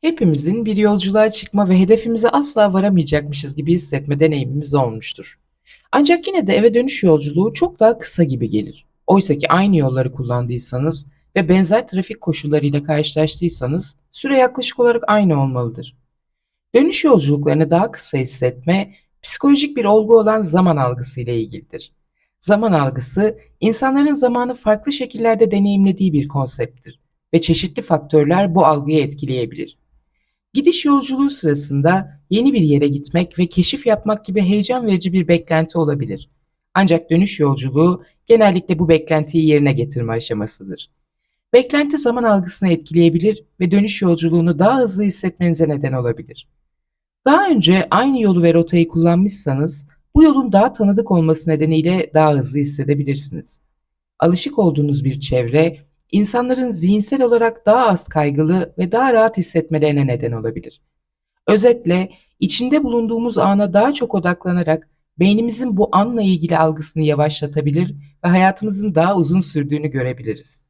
Hepimizin bir yolculuğa çıkma ve hedefimize asla varamayacakmışız gibi hissetme deneyimimiz olmuştur. Ancak yine de eve dönüş yolculuğu çok daha kısa gibi gelir. Oysa ki aynı yolları kullandıysanız ve benzer trafik koşullarıyla karşılaştıysanız süre yaklaşık olarak aynı olmalıdır. Dönüş yolculuklarını daha kısa hissetme, psikolojik bir olgu olan zaman algısı ile ilgilidir. Zaman algısı, insanların zamanı farklı şekillerde deneyimlediği bir konsepttir ve çeşitli faktörler bu algıyı etkileyebilir. Gidiş yolculuğu sırasında yeni bir yere gitmek ve keşif yapmak gibi heyecan verici bir beklenti olabilir. Ancak dönüş yolculuğu genellikle bu beklentiyi yerine getirme aşamasıdır. Beklenti zaman algısını etkileyebilir ve dönüş yolculuğunu daha hızlı hissetmenize neden olabilir. Daha önce aynı yolu ve rotayı kullanmışsanız bu yolun daha tanıdık olması nedeniyle daha hızlı hissedebilirsiniz. Alışık olduğunuz bir çevre, insanların zihinsel olarak daha az kaygılı ve daha rahat hissetmelerine neden olabilir. Özetle, içinde bulunduğumuz ana daha çok odaklanarak beynimizin bu anla ilgili algısını yavaşlatabilir ve hayatımızın daha uzun sürdüğünü görebiliriz.